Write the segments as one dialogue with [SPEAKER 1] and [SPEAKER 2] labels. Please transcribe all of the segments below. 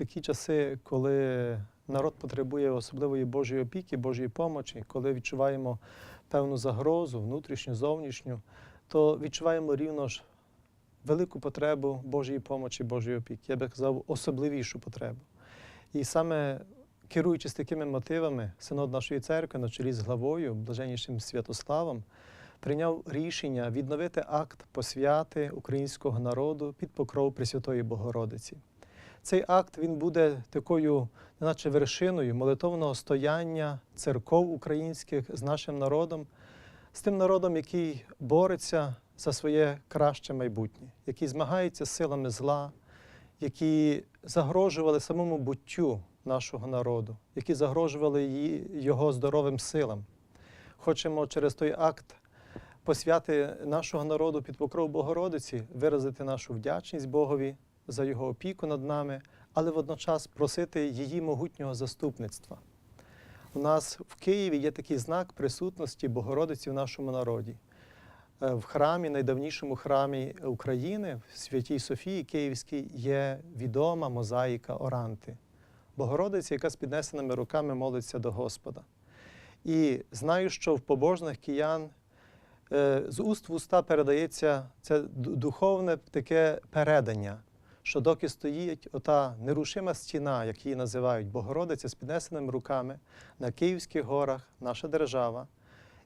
[SPEAKER 1] такі часи, коли народ потребує особливої Божої опіки, Божої помочі, коли відчуваємо певну загрозу, внутрішню, зовнішню, то відчуваємо рівно ж велику потребу Божої помочі, Божої опіки. Я би казав, особливішу потребу. І саме керуючись такими мотивами, синод нашої церкви на чолі з главою, блаженнішим Святославом, прийняв рішення відновити акт посвяти українського народу під покров Пресвятої Богородиці. Цей акт він буде такою, неначе вершиною молитовного стояння церков українських з нашим народом, з тим народом, який бореться за своє краще майбутнє, який змагається силами зла, які загрожували самому буттю нашого народу, які загрожували його здоровим силам. Хочемо через той акт посвяти нашого народу під покров Богородиці, виразити нашу вдячність Богові за його опіку над нами, але водночас просити її могутнього заступництва. У нас в Києві є такий знак присутності Богородиці в нашому народі. Е, В храмі, найдавнішому храмі України, в Святій Софії Київській, є відома мозаїка Оранти. Богородиця, яка з піднесеними руками молиться до Господа. І знаю, що в побожних киян е, з уст в уста передається це духовне таке передання, що доки стоїть ота нерушима стіна, як її називають, Богородиця з піднесеними руками на Київських горах, наша держава,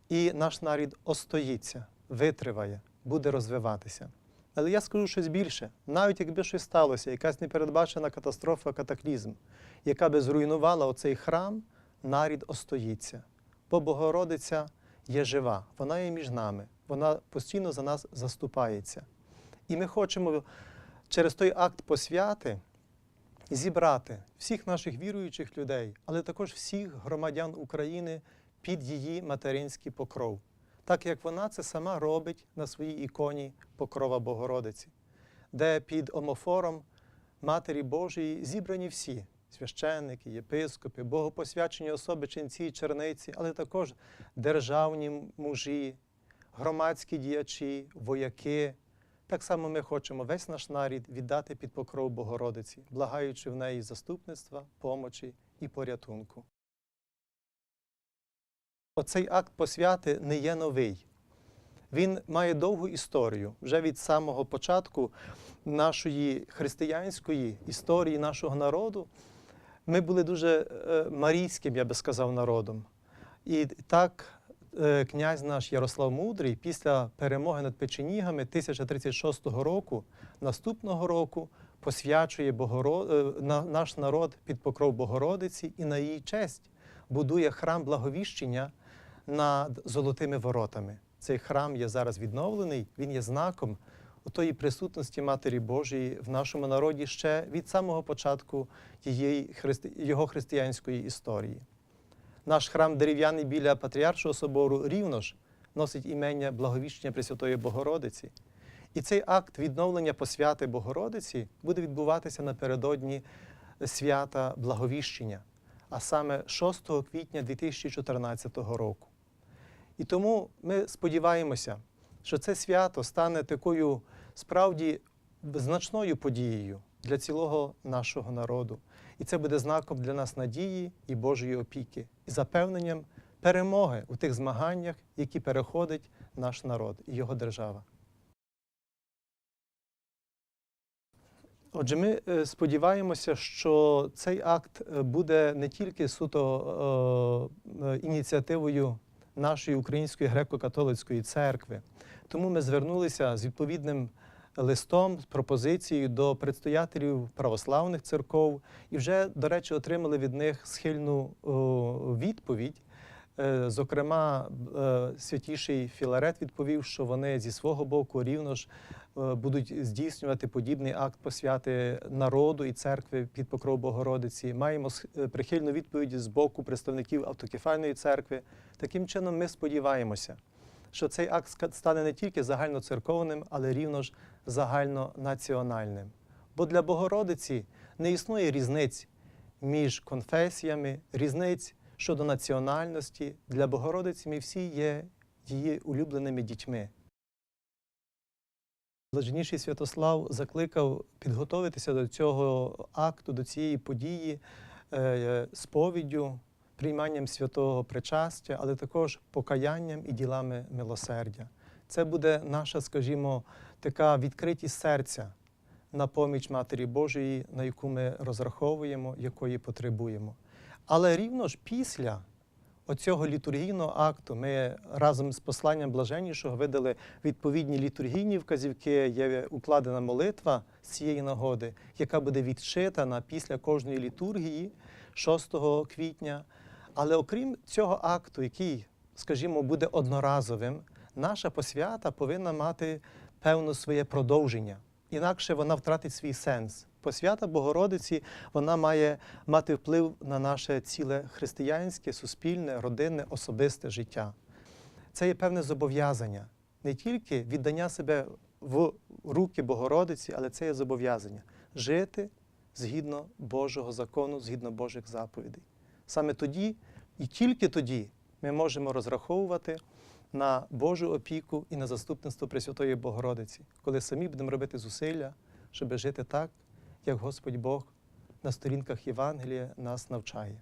[SPEAKER 1] і наш нарід остоїться, витриває, буде розвиватися. Але я скажу щось більше. Навіть якби щось сталося, якась непередбачена катастрофа, катаклізм, яка би зруйнувала оцей храм, нарід остоїться. Бо Богородиця є жива, вона є між нами, вона постійно за нас заступається. І ми хочемо через той акт посвяти зібрати всіх наших віруючих людей, але також всіх громадян України під її материнський покров, так як вона це сама робить на своїй іконі Покрова Богородиці, де під омофором Матері Божої зібрані всі священники, єпископи, богопосвячені особи, ченці, і черниці, але також державні мужі, громадські діячі, вояки. Так само ми хочемо весь наш нарід віддати під покров Богородиці, благаючи в неї заступництва, помочі і порятунку. Оцей акт посвяти не є новий. Він має довгу історію. Вже від самого початку нашої християнської історії нашого народу ми були дуже е, марійським, я би сказав, народом. І так князь наш Ярослав Мудрий після перемоги над печенігами 1036 року, наступного року, посвячує Богоро... е, наш народ під покров Богородиці і на її честь будує храм благовіщення над золотими воротами. Цей храм є зараз відновлений, він є знаком тої присутності Матері Божої в нашому народі ще від самого початку її, його християнської історії. Наш храм дерев'яний біля Патріаршого собору рівно ж носить імення Благовіщення Пресвятої Богородиці. І цей акт відновлення посвяти Богородиці буде відбуватися напередодні свята Благовіщення, а саме 6 квітня 2014 року. І тому ми сподіваємося, що це свято стане такою справді значною подією для цілого нашого народу. І це буде знаком для нас надії і Божої опіки, і запевненням перемоги у тих змаганнях, які переходить наш народ і його держава. Отже, ми е, сподіваємося, що цей акт е, буде не тільки суто е, ініціативою нашої Української греко-католицької церкви. Тому ми звернулися з відповідним листом, з пропозицією до предстоятелів православних церков і вже, до речі, отримали від них схильну відповідь. Е, Зокрема, е, святіший Філарет відповів, що вони зі свого боку рівно ж е, будуть здійснювати подібний акт посвяти народу і церкви під покров Богородиці. Маємо прихильну відповідь з боку представників автокефальної церкви. Таким чином, ми сподіваємося, що цей акт стане не тільки загальноцерковним, але рівно ж загальнонаціональним. Бо для Богородиці не існує різниць між конфесіями, різниць щодо національності. Для Богородиці ми всі є її улюбленими дітьми. Блаженніший Святослав закликав підготуватися до цього акту, до цієї події е, сповіддю, прийманням святого причастя, але також покаянням і ділами милосердя. Це буде наша, скажімо, така відкритість серця на поміч Матері Божої, на яку ми розраховуємо, якої потребуємо. Але рівно ж після оцього літургійного акту ми разом з посланням блаженнішого видали відповідні літургійні вказівки, є укладена молитва з цієї нагоди, яка буде відчитана після кожної літургії 6 квітня. Але окрім цього акту, який, скажімо, буде одноразовим, наша посвята повинна мати певне своє продовження. Інакше вона втратить свій сенс. Посвята Богородиці вона має мати вплив на наше ціле християнське, суспільне, родинне, особисте життя. Це є певне зобов'язання, не тільки віддання себе в руки Богородиці, але це є зобов'язання жити згідно Божого закону, згідно Божих заповідей. Саме тоді і тільки тоді ми можемо розраховувати на Божу опіку і на заступництво Пресвятої Богородиці, коли самі будемо робити зусилля, щоб жити так, як Господь Бог на сторінках Євангелія нас навчає.